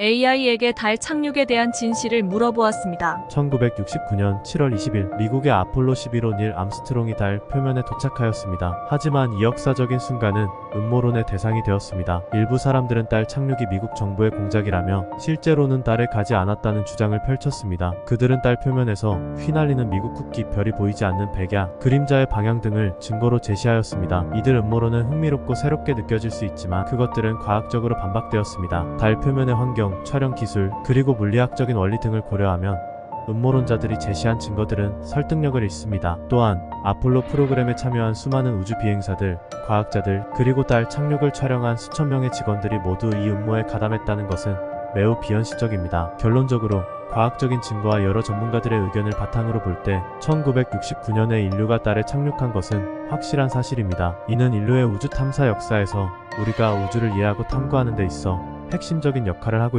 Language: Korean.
AI에게 달 착륙에 대한 진실을 물어보았습니다. 1969년 7월 20일 미국의 아폴로 11호 닐 암스트롱이 달 표면에 도착하였습니다. 하지만 이 역사적인 순간은 음모론의 대상이 되었습니다. 일부 사람들은 달 착륙이 미국 정부의 공작이라며 실제로는 달에 가지 않았다는 주장을 펼쳤습니다. 그들은 달 표면에서 휘날리는 미국 국기 별이 보이지 않는 백야, 그림자의 방향 등을 증거로 제시하였습니다. 이들 음모론은 흥미롭고 새롭게 느껴질 수 있지만 그것들은 과학적으로 반박되었습니다. 달 표면의 환경, 촬영 기술, 그리고 물리학적인 원리 등을 고려하면 음모론자들이 제시한 증거들은 설득력을 잃습니다. 또한 아폴로 프로그램에 참여한 수많은 우주 비행사들, 과학자들, 그리고 달 착륙을 촬영한 수천 명의 직원들이 모두 이 음모에 가담했다는 것은 매우 비현실적입니다. 결론적으로 과학적인 증거와 여러 전문가들의 의견을 바탕으로 볼 때 1969년에 인류가 달에 착륙한 것은 확실한 사실입니다. 이는 인류의 우주 탐사 역사에서 우리가 우주를 이해하고 탐구하는 데 있어 핵심적인 역할을 하고 있습니다.